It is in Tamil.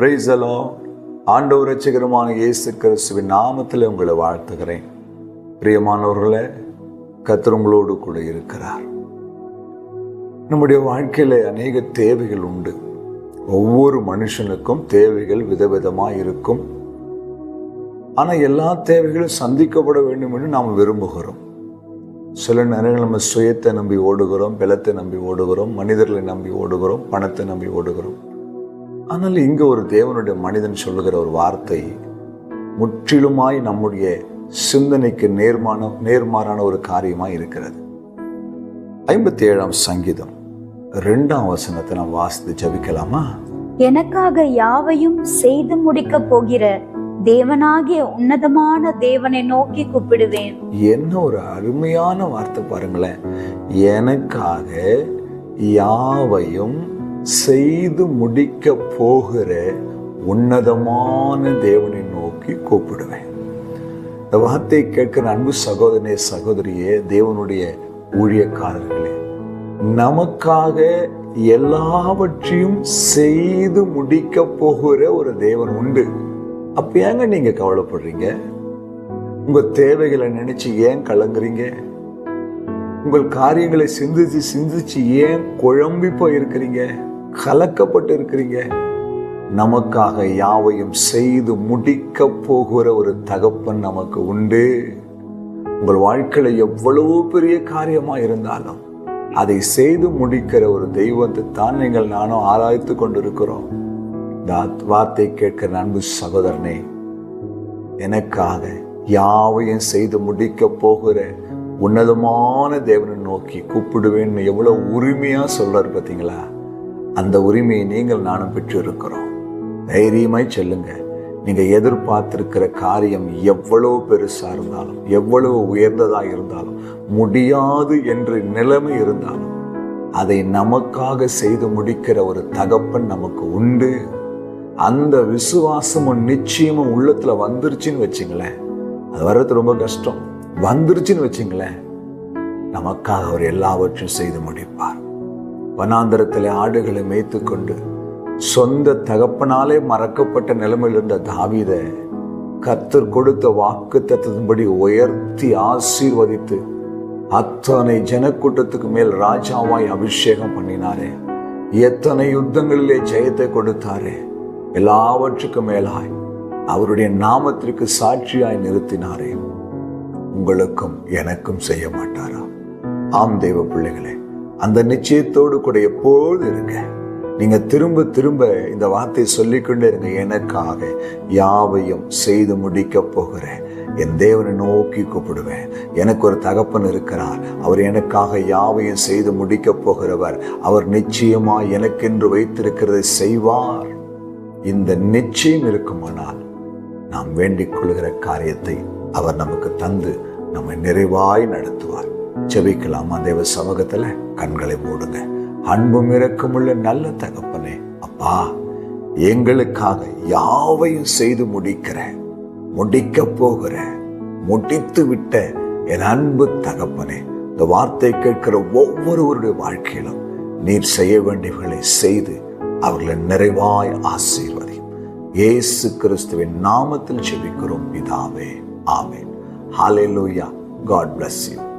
பிரைசலோ ஆண்டவர் ரட்சகரமான இயேசு கிறிஸ்துவின் நாமத்தில் உங்களை வாழ்த்துகிறேன். பிரியமானவர்களே கர்த்தர் உங்களோடு கூட இருக்கிறார். நம்முடைய வாழ்க்கையில் அநேக தேவைகள் உண்டு. ஒவ்வொரு மனுஷனுக்கும் தேவைகள் விதவிதமாக இருக்கும். ஆனால் எல்லா தேவைகளும் சந்திக்கப்பட வேண்டும் என்று நாம் விரும்புகிறோம். சில நேரங்கள் நம்ம சுயத்தை நம்பி ஓடுகிறோம் பலத்தை நம்பி ஓடுகிறோம் மனிதர்களை நம்பி ஓடுகிறோம் பணத்தை நம்பி ஓடுகிறோம். ஆனால் இங்கே ஒரு தேவனுடைய மனிதன் சொல்லுகிற ஒரு வார்த்தை முற்றிலுமாய் நம்முடைய சிந்தனைக்கு நேர்மான நேர்மாறான ஒரு காரியமாக இருக்கிறது. ஐம்பத்தி ஏழாம் சங்கீதம் ரெண்டாம் வசனத்தை நாம் வாசித்து ஜபிக்கலாமா? எனக்காக யாவையும் செய்து முடிக்கப் போகிற தேவனாகிய உன்னதமான தேவனை நோக்கி கூப்பிடுவேன். என்ன ஒரு அருமையான வார்த்தை பாருங்களேன். எனக்காக யாவையும் செய்து முடிக்க போகிற உன்னதமான தேவனை நோக்கி கூப்பிடுவேன். இந்த வார்த்தையை கேட்கிற அன்பு சகோதரனே சகோதரியே தேவனுடைய ஊழியக்காரர்களே நமக்காக எல்லாவற்றையும் செய்து முடிக்க போகிற ஒரு தேவன் உண்டு. அப்ப ஏங்க நீங்க கவலைப்படுறீங்க? உங்க தேவைகளை நினைச்சு ஏன் கலங்குறீங்க? உங்கள் காரியங்களை சிந்திச்சு சிந்திச்சு ஏன் குழம்பி போய் இருக்கிறீங்க கலக்கப்பட்டு இருக்கிறீங்க நமக்காக யாவையும் செய்து முடிக்க போகிற ஒரு தகப்பன் நமக்கு உண்டு. உங்கள் வாழ்க்கையில எவ்வளவு பெரிய காரியமா இருந்தாலும் அதை செய்து முடிக்கிற ஒரு தெய்வத்தை தான் நீங்கள் நானும் ஆராய்த்து கொண்டிருக்கிறோம். வார்த்தை கேட்கிற அன்பு சகோதரனே எனக்காக யாவையும் செய்து முடிக்க போகிற உன்னதமான தேவனை நோக்கி கூப்பிடுவேன்னு எவ்வளவு உரிமையா சொல்றாரு பார்த்தீங்களா அந்த உரிமையை நீங்கள் நானும் பெற்றிருக்கிறோம். தைரியமாய் செல்லுங்க. நீங்கள் எதிர்பார்த்திருக்கிற காரியம் எவ்வளவு பெருசாக இருந்தாலும் எவ்வளவு உயர்ந்ததாக இருந்தாலும் முடியாது என்று நிலைமை இருந்தாலும் அதை நமக்காக செய்து முடிக்கிற ஒரு தகப்பன் நமக்கு உண்டு. அந்த விசுவாசமும் நிச்சயமும் உள்ளத்தில் வந்துருச்சுன்னு வச்சுங்களேன். அது வர்றது ரொம்ப கஷ்டம். வந்துருச்சுன்னு வச்சுங்களேன். நமக்காக அவர் எல்லாவற்றையும் செய்து முடிப்பார். வனாந்தரத்தில் ஆடுகளை மேய்த்து கொண்டு சொந்த தகப்பனாலே மறக்கப்பட்ட நிலைமையில் இருந்த தாவித கத்தர் கொடுத்த வாக்கு தத்தத்தின்படி உயர்த்தி ஆசீர்வதித்து அத்தனை ஜனக்கூட்டத்துக்கு மேல் ராஜாவாய் அபிஷேகம் பண்ணினாரே. எத்தனை யுத்தங்களிலே ஜெயத்தை கொடுத்தாரே. எல்லாவற்றுக்கும் மேலாய் அவருடைய நாமத்திற்கு சாட்சியாய் நிறுத்தினாரே. உங்களுக்கும் எனக்கும் செய்ய மாட்டாரா? ஆம் தெய்வ பிள்ளைகளே. அந்த நிச்சயத்தோடு கூட எப்போது இருங்க. நீங்க திரும்ப திரும்ப இந்த வார்த்தையை சொல்லிக்கொண்டே இருங்க. எனக்காக யாவையும் செய்து முடிக்க போகிறேன். என் தேவனை நோக்கி கூப்பிடுவேன். எனக்கு ஒரு தகப்பன் இருக்கிறார். அவர் எனக்காக யாவையும் செய்து முடிக்க போகிறவர். அவர் நிச்சயமா எனக்கென்று வைத்திருக்கிறதை செய்வார். இந்த நிச்சயம் இருக்குமானால் நாம் வேண்டிக் கொள்கிற காரியத்தை அவர் நமக்கு தந்து நம்மை நிறைவாய் நடத்துவார். செபிக்கலாமா தேவ சமூகத்துல? கண்களை மூடுங்க. அன்பும் இறக்கமுள்ள நல்ல தகப்பனே அப்பா எங்களுக்காக யாவையும் செய்து முடிக்கிற முடிக்க போகிற முடித்து விட்ட என் அன்பு தகப்பனே இந்த வார்த்தை கேட்கிற ஒவ்வொருவருடைய வாழ்க்கையிலும் நீர் செய்ய வேண்டியவர்களை செய்து அவர்களை நிறைவாய் ஆசீர்வதியும். இயேசு கிறிஸ்துவின் நாமத்தில் ஜெபிக்கிறோம் பிதாவே. ஆமே ஹாலே லூயா காட் பிளஸ் யூ